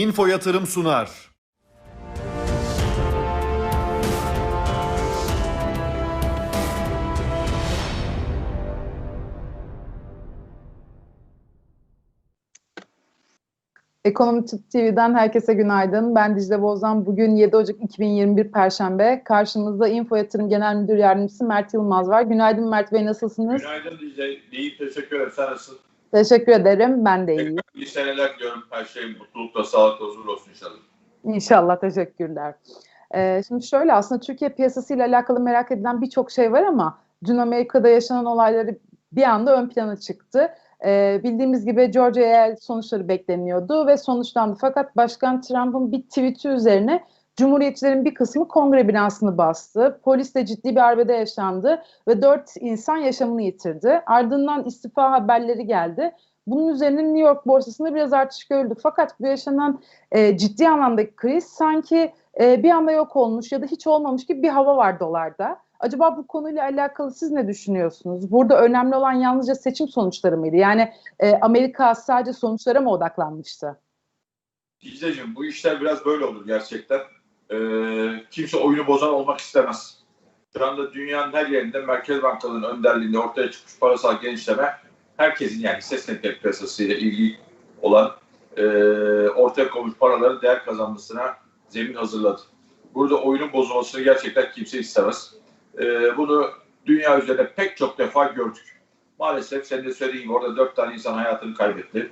Info Yatırım sunar. Ekonomi TV'den herkese günaydın. Ben Dicle Bozdan. Bugün 7 Ocak 2021 Perşembe. Karşımızda Info Yatırım Genel Müdür Yardımcısı Mert Yılmaz var. Günaydın Mert Bey, nasılsınız? Günaydın Dicle. İyi teşekkür ederim. Sen nasılsın? Teşekkür ederim. Ben de iyiyim. İyi seneler diliyorum. Her şey mutlulukla, sağlıkla, huzurla olsun inşallah. İnşallah. Teşekkürler. Ee, şimdi şöyle aslında Türkiye piyasasıyla alakalı merak edilen birçok şey var ama dün Amerika'da yaşanan olayları bir anda ön plana çıktı. Ee, bildiğimiz gibi Georgia eyalet sonuçları bekleniyordu ve sonuçlandı. Fakat Başkan Trump'ın bir tweet'i üzerine Cumhuriyetçilerin bir kısmı kongre binasını bastı. Polisle ciddi bir arbede yaşandı ve dört insan yaşamını yitirdi. Ardından istifa haberleri geldi. Bunun üzerine New York borsasında biraz artış görüldü. Fakat bu yaşanan e, ciddi anlamdaki kriz sanki e, bir anda yok olmuş ya da hiç olmamış gibi bir hava var dolarda. Acaba bu konuyla alakalı siz ne düşünüyorsunuz? Burada önemli olan yalnızca seçim sonuçları mıydı? Yani e, Amerika sadece sonuçlara mı odaklanmıştı? Dicle'cim bu işler biraz böyle olur gerçekten. Ee, kimse oyunu bozan olmak istemez. Şu anda dünyanın her yerinde Merkez Bankalarının önderliğinde ortaya çıkmış parasal genişleme herkesin yani ses network piyasasıyla ilgili olan e, ortaya konmuş paraların değer kazanmasına zemin hazırladı. Burada oyunun bozulmasını gerçekten kimse istemez. E, bunu dünya üzerinde pek çok defa gördük. Maalesef senin de söylediğin gibi orada dört tane insan hayatını kaybetti.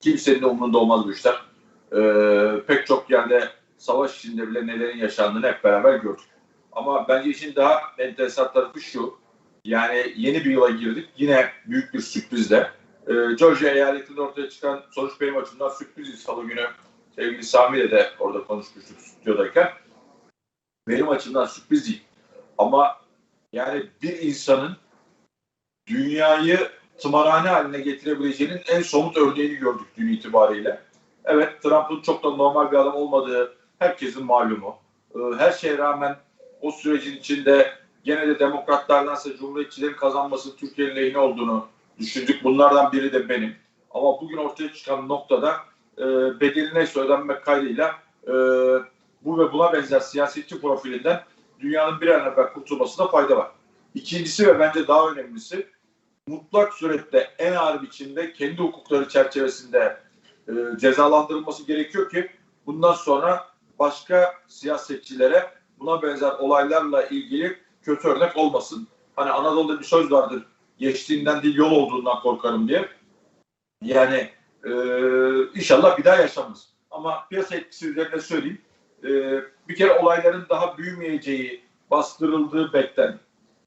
Kimsenin de umurunda olmaz bu işler. E, pek çok yerde savaş içinde bile nelerin yaşandığını hep beraber gördük. Ama bence işin daha enteresan tarafı şu. Yani yeni bir yıla girdik. Yine büyük bir sürprizle. Ee, Georgia eyaletinde ortaya çıkan sonuç benim açımdan sürpriz. Salı günü sevgili Sami ile de orada konuşmuştuk stüdyodayken. Benim açımdan sürpriz değil. Ama yani bir insanın dünyayı tımarhane haline getirebileceğinin en somut örneğini gördük dün itibariyle. Evet Trump'ın çok da normal bir adam olmadığı herkesin malumu. Ee, her şeye rağmen o sürecin içinde gene de demokratlardansa cumhuriyetçilerin kazanması Türkiye'nin lehine olduğunu düşündük. Bunlardan biri de benim. Ama bugün ortaya çıkan noktada e, bedeline ödenmek kaydıyla e, bu ve buna benzer siyasetçi profilinden dünyanın bir an evvel kurtulmasına fayda var. İkincisi ve bence daha önemlisi mutlak surette en ağır biçimde kendi hukukları çerçevesinde e, cezalandırılması gerekiyor ki bundan sonra başka siyasetçilere buna benzer olaylarla ilgili kötü örnek olmasın. Hani Anadolu'da bir söz vardır. Geçtiğinden değil yol olduğundan korkarım diye. Yani e, inşallah bir daha yaşamaz. Ama piyasa etkisi üzerine söyleyeyim. E, bir kere olayların daha büyümeyeceği bastırıldığı beklen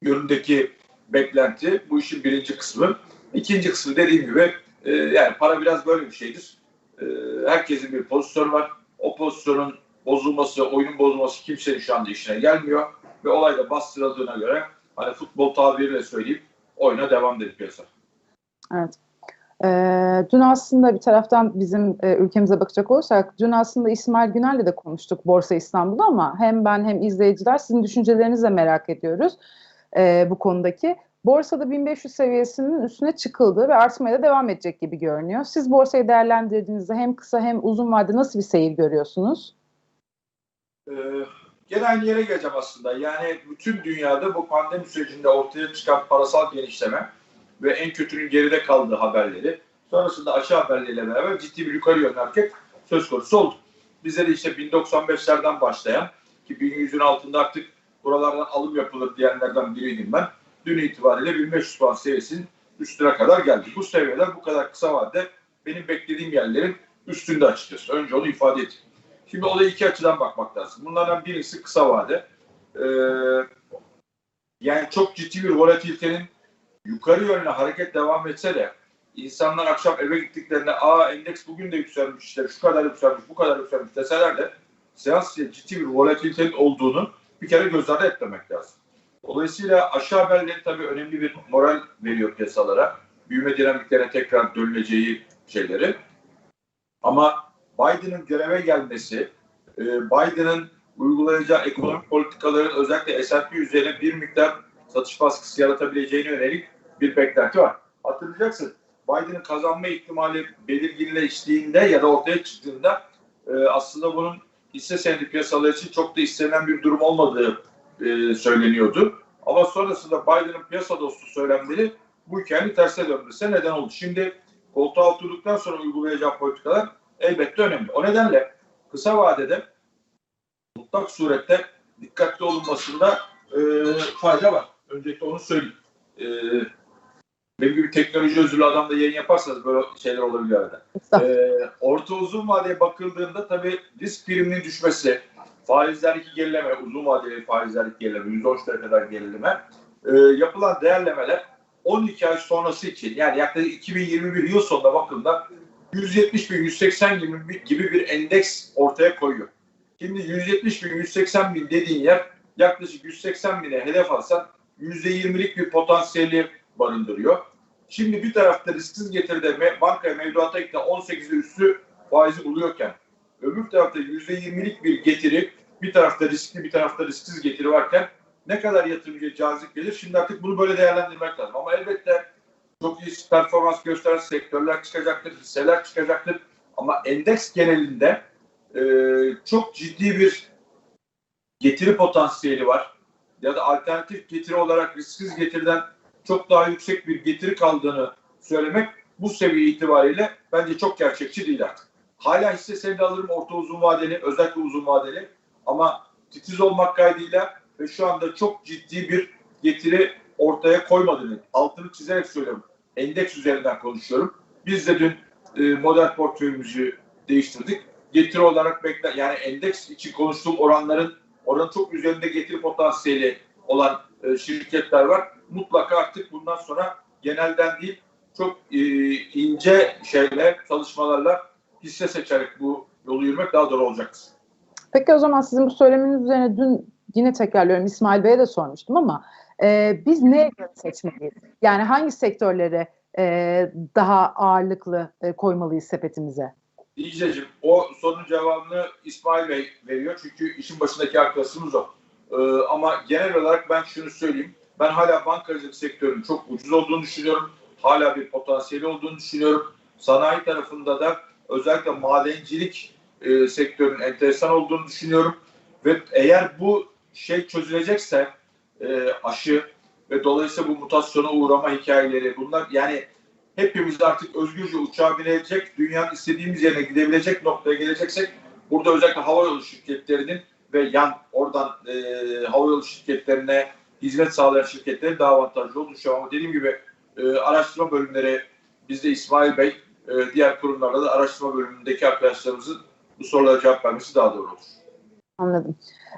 yönündeki beklenti bu işin birinci kısmı. İkinci kısmı dediğim gibi e, yani para biraz böyle bir şeydir. E, herkesin bir pozisyonu var. O pozisyonun bozulması, oyunun bozulması kimsenin şu anda işine gelmiyor. Ve olay da bastırıldığına göre hani futbol tabiriyle söyleyeyim oyuna devam dedi piyasa. Evet. Ee, dün aslında bir taraftan bizim e, ülkemize bakacak olursak dün aslında İsmail Günel'le de konuştuk Borsa İstanbul'da ama hem ben hem izleyiciler sizin düşüncelerinizi de merak ediyoruz e, bu konudaki. Borsada 1500 seviyesinin üstüne çıkıldı ve artmaya da devam edecek gibi görünüyor. Siz borsayı değerlendirdiğinizde hem kısa hem uzun vadede nasıl bir seyir görüyorsunuz? Ee, gene aynı yere geleceğim aslında. Yani bütün dünyada bu pandemi sürecinde ortaya çıkan parasal genişleme ve en kötünün geride kaldığı haberleri sonrasında aşağı haberleriyle beraber ciddi bir yukarı yönlü hareket söz konusu oldu. Bizde de işte 1095'lerden başlayan ki 1100'ün altında artık buralardan alım yapılır diyenlerden biriydim ben. Dün itibariyle 1500 puan seviyesinin üstüne kadar geldi. Bu seviyeler bu kadar kısa vadede benim beklediğim yerlerin üstünde açıkçası. Önce onu ifade edeyim. Şimdi olaya iki açıdan bakmak lazım. Bunlardan birisi kısa vade. Ee, yani çok ciddi bir volatilitenin yukarı yönlü hareket devam etse de insanlar akşam eve gittiklerinde aa endeks bugün de yükselmiş işte şu kadar yükselmiş bu kadar yükselmiş deseler de seans ciddi bir volatilitenin olduğunu bir kere göz ardı etmemek lazım. Dolayısıyla aşağı haberleri tabii önemli bir moral veriyor piyasalara. Büyüme dinamiklerine tekrar dönüleceği şeyleri. Ama Biden'ın göreve gelmesi, e, Biden'ın uygulayacağı ekonomik politikaların özellikle S&P üzerine bir miktar satış baskısı yaratabileceğine yönelik bir beklenti var. Hatırlayacaksın Biden'ın kazanma ihtimali belirginleştiğinde ya da ortaya çıktığında e, aslında bunun hisse senedi piyasaları için çok da istenen bir durum olmadığı e, söyleniyordu. Ama sonrasında Biden'ın piyasa dostu söylemleri bu hikayenin tersine dönmesine neden oldu. Şimdi koltuğa oturduktan sonra uygulayacağı politikalar elbette önemli. O nedenle kısa vadede mutlak surette dikkatli olunmasında e, fayda var. Öncelikle onu söyleyeyim. E, benim gibi teknoloji özürlü adamla yayın yaparsanız böyle şeyler olabilir arada. E, orta uzun vadeye bakıldığında tabii risk priminin düşmesi, faizlerdeki gerileme, uzun vadeli faizlerdeki gerileme, %13'lere kadar gerileme, e, yapılan değerlemeler 12 ay sonrası için yani yaklaşık 2021 yıl sonunda bakımda 170 bin, 180 gibi, gibi bir endeks ortaya koyuyor. Şimdi 170 bin, 180 bin dediğin yer yaklaşık 180 bine hedef alsan %20'lik bir potansiyeli barındırıyor. Şimdi bir tarafta risksiz getiride bankaya mevduata ikna 18'de üstü faizi buluyorken öbür tarafta %20'lik bir getiri bir tarafta riskli bir tarafta risksiz getiri varken ne kadar yatırımcıya cazip gelir? Şimdi artık bunu böyle değerlendirmek lazım. Ama elbette çok iyi performans gösteren sektörler çıkacaktır, hisseler çıkacaktır. Ama endeks genelinde e, çok ciddi bir getiri potansiyeli var. Ya da alternatif getiri olarak risksiz getiriden çok daha yüksek bir getiri kaldığını söylemek bu seviye itibariyle bence çok gerçekçi değil artık. Hala hisse senedi alırım orta uzun vadeli, özellikle uzun vadeli. Ama titiz olmak kaydıyla ve şu anda çok ciddi bir getiri ortaya koymadığını altını çizerek söylüyorum. Endeks üzerinden konuşuyorum. Biz de dün e, model portföyümüzü değiştirdik. Getiri olarak bekle yani endeks için konuştuğum oranların oranın çok üzerinde getiri potansiyeli olan e, şirketler var. Mutlaka artık bundan sonra genelden değil çok e, ince şeyler, çalışmalarla hisse seçerek bu yolu yürümek daha doğru olacaktır. Peki o zaman sizin bu söyleminiz üzerine dün yine tekrarlıyorum İsmail Bey'e de sormuştum ama e, biz göre seçmeliyiz? Yani hangi sektörlere e, daha ağırlıklı e, koymalıyız sepetimize? İyiceciğim o sorunun cevabını İsmail Bey veriyor çünkü işin başındaki arkadaşımız o. Ee, ama genel olarak ben şunu söyleyeyim. Ben hala bankacılık sektörünün çok ucuz olduğunu düşünüyorum. Hala bir potansiyeli olduğunu düşünüyorum. Sanayi tarafında da özellikle madencilik e, sektörünün enteresan olduğunu düşünüyorum. Ve eğer bu şey çözülecekse e, aşı ve dolayısıyla bu mutasyona uğrama hikayeleri bunlar yani hepimiz artık özgürce uçağa binecek, dünyanın istediğimiz yerine gidebilecek noktaya geleceksek burada özellikle havayolu şirketlerinin ve yan oradan e, havayolu şirketlerine hizmet sağlayan şirketlerin daha avantajlı düşünüyorum. Ama dediğim gibi e, araştırma bölümleri bizde İsmail Bey e, diğer kurumlarda da araştırma bölümündeki arkadaşlarımızın bu sorulara cevap vermesi daha doğru olur. Anladım.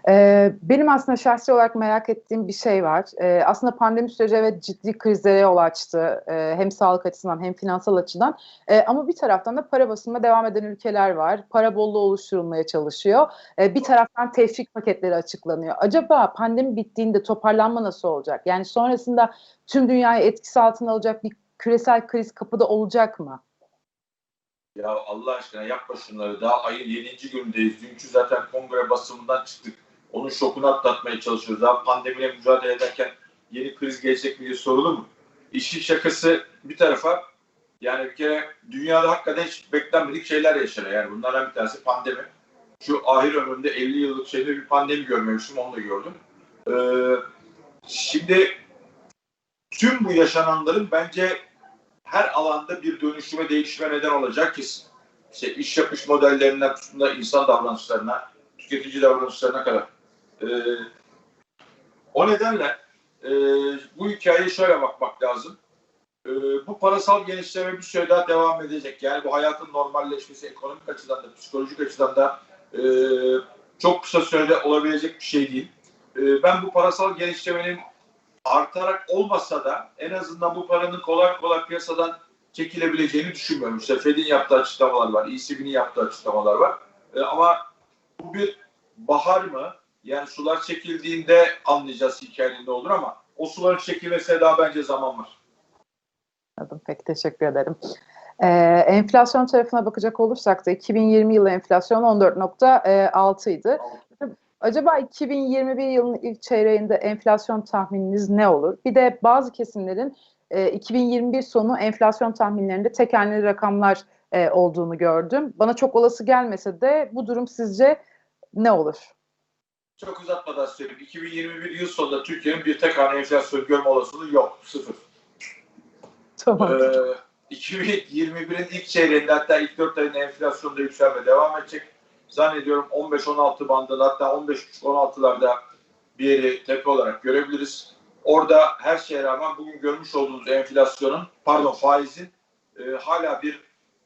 Ee, benim aslında şahsi olarak merak ettiğim bir şey var. Ee, aslında pandemi süreci evet ciddi krizlere yol açtı. Ee, hem sağlık açısından hem finansal açıdan. Ee, ama bir taraftan da para basımına devam eden ülkeler var. Para bolluğu oluşturulmaya çalışıyor. Ee, bir taraftan teşvik paketleri açıklanıyor. Acaba pandemi bittiğinde toparlanma nasıl olacak? Yani sonrasında tüm dünyayı etkisi altına alacak bir küresel kriz kapıda olacak mı? Ya Allah aşkına yapma şunları. Daha ayın 7. günündeyiz. Dünkü zaten kongre basımından çıktık. Onun şokunu atlatmaya çalışıyoruz. Daha pandemiyle mücadele ederken yeni kriz gelecek mi diye sorulur mu? İşin şakası bir tarafa yani bir kere dünyada hakikaten hiç beklenmedik şeyler yaşanıyor. Yani bunlardan bir tanesi pandemi. Şu ahir ömrümde 50 yıllık şeyde bir pandemi görmemiştim. Onu da gördüm. Ee, şimdi tüm bu yaşananların bence her alanda bir dönüşüme, değişime neden olacak kesin. İşte iş yapış modellerinden tutun insan davranışlarına, tüketici davranışlarına kadar. Ee, o nedenle e, bu hikayeye şöyle bakmak lazım. E, bu parasal genişleme bir süre daha devam edecek. Yani bu hayatın normalleşmesi ekonomik açıdan da, psikolojik açıdan da e, çok kısa sürede olabilecek bir şey değil. E, ben bu parasal genişlemenin artarak olmasa da en azından bu paranın kolay kolay piyasadan çekilebileceğini düşünmüyorum. İşte Fed'in yaptığı açıklamalar var, ECB'nin yaptığı açıklamalar var. E, ama bu bir bahar mı? Yani sular çekildiğinde anlayacağız hikayenin ne olur ama o suların çekilmesine daha bence zaman var. Anladım. Peki teşekkür ederim. Ee, enflasyon tarafına bakacak olursak da 2020 yılı enflasyon 14.6 idi. Acaba 2021 yılının ilk çeyreğinde enflasyon tahmininiz ne olur? Bir de bazı kesimlerin e, 2021 sonu enflasyon tahminlerinde tek haneli rakamlar e, olduğunu gördüm. Bana çok olası gelmese de bu durum sizce ne olur? Çok uzatmadan söyleyeyim. 2021 yıl sonunda Türkiye'nin bir tek hane enflasyon görme olasılığı yok. Sıfır. Tamam. Ee, 2021'in ilk çeyreğinde hatta ilk 4 ayında enflasyonda yükselme devam edecek. Zannediyorum 15-16 bandında hatta 15-16'larda bir yeri tepe olarak görebiliriz. Orada her şeye rağmen bugün görmüş olduğunuz enflasyonun, pardon faizin e, hala bir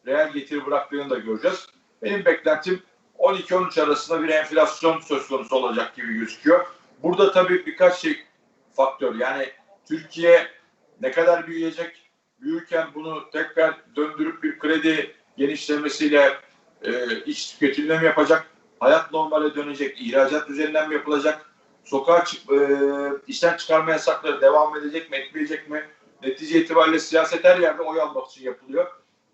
reel getiri bıraktığını da göreceğiz. Benim beklentim 12-13 arasında bir enflasyon söz konusu olacak gibi gözüküyor. Burada tabii birkaç şey faktör. Yani Türkiye ne kadar büyüyecek? Büyürken bunu tekrar döndürüp bir kredi genişlemesiyle e, iç tüketimle mi yapacak? Hayat normale dönecek? ihracat üzerinden mi yapılacak? Sokağa çık, e, işten çıkarma yasakları devam edecek mi, etmeyecek mi? Netice itibariyle siyaset her yerde oy almak için yapılıyor.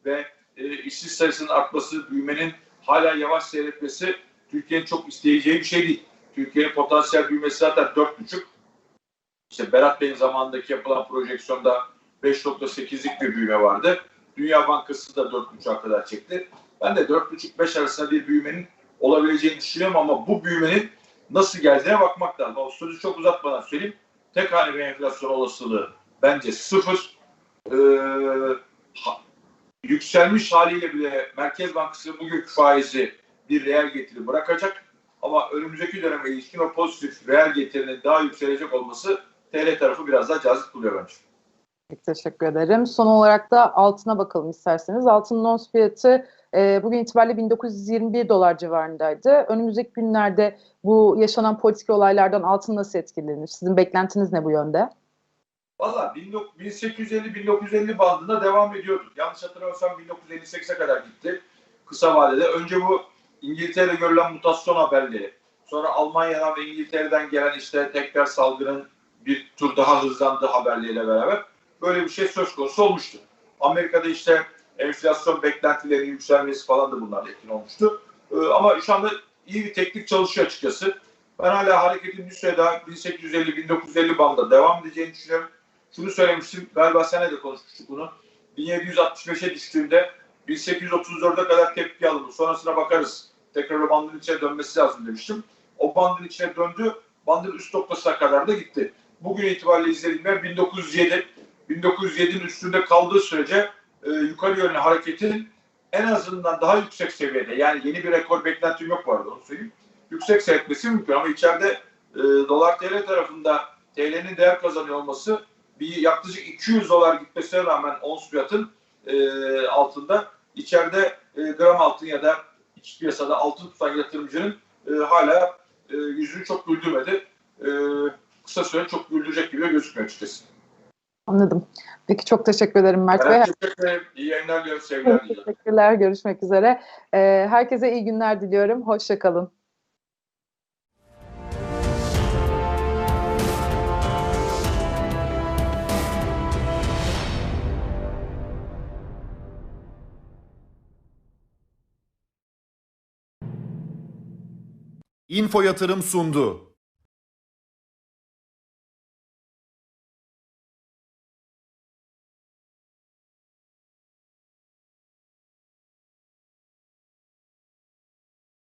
Ve e, işsiz sayısının artması, büyümenin hala yavaş seyretmesi Türkiye'nin çok isteyeceği bir şey değil. Türkiye'nin potansiyel büyümesi zaten 4,5. İşte Berat Bey'in zamanındaki yapılan projeksiyonda 5.8'lik bir büyüme vardı. Dünya Bankası da 4.5'a kadar çekti. Ben de 4.5-5 arasında bir büyümenin olabileceğini düşünüyorum ama bu büyümenin nasıl geldiğine bakmak lazım. O sözü çok uzatmadan söyleyeyim. Tek hane bir enflasyon olasılığı bence sıfır. Ee, yükselmiş haliyle bile Merkez Bankası bugünkü faizi bir reel getiri bırakacak. Ama önümüzdeki döneme ilişkin o pozitif reel getirinin daha yükselecek olması TL tarafı biraz daha cazip buluyor bence. Peki, teşekkür ederim. Son olarak da altına bakalım isterseniz. Altının ons fiyatı e, bugün itibariyle 1921 dolar civarındaydı. Önümüzdeki günlerde bu yaşanan politik olaylardan altın nasıl etkilenir? Sizin beklentiniz ne bu yönde? Valla 1850-1950 bandında devam ediyordu. Yanlış hatırlamıyorsam 1958'e kadar gitti. Kısa vadede. Önce bu İngiltere'de görülen mutasyon haberleri. Sonra Almanya'dan ve İngiltere'den gelen işte tekrar salgının bir tur daha hızlandığı haberleriyle beraber böyle bir şey söz konusu olmuştu. Amerika'da işte enflasyon beklentilerinin yükselmesi falan da bunlar etkin olmuştu. Ee, ama şu anda iyi bir teknik çalışıyor açıkçası. Ben hala hareketin bir süre daha 1850-1950 bandında devam edeceğini düşünüyorum. Şunu söylemiştim, galiba senle de konuşmuştuk bunu. 1765'e düştüğünde 1834'e kadar tepki alındı. Sonrasına bakarız. Tekrar o bandın içine dönmesi lazım demiştim. O bandın içine döndü. Bandın üst noktasına kadar da gitti. Bugün itibariyle izlediğim 1907. 1907'nin üstünde kaldığı sürece e, yukarı yönlü hareketin en azından daha yüksek seviyede yani yeni bir rekor beklentim yok arada onu söyleyeyim. Yüksek seyretmesi mümkün ama içeride e, dolar TL tarafında TL'nin değer kazanıyor olması bir yaklaşık 200 dolar gitmesine rağmen ons fiyatın e, altında içeride e, gram altın ya da iç piyasada altın tutan yatırımcının e, hala e, yüzünü çok güldürmedi. E, kısa süre çok güldürecek gibi gözükmüyor açıkçası. Anladım. Peki çok teşekkür ederim Mert Bey. Ederim. İyi yayınlar diliyorum. Sevgiler diliyorum. Teşekkürler. Görüşmek üzere. Ee, herkese iyi günler diliyorum. Hoşçakalın. Info Yatırım sundu.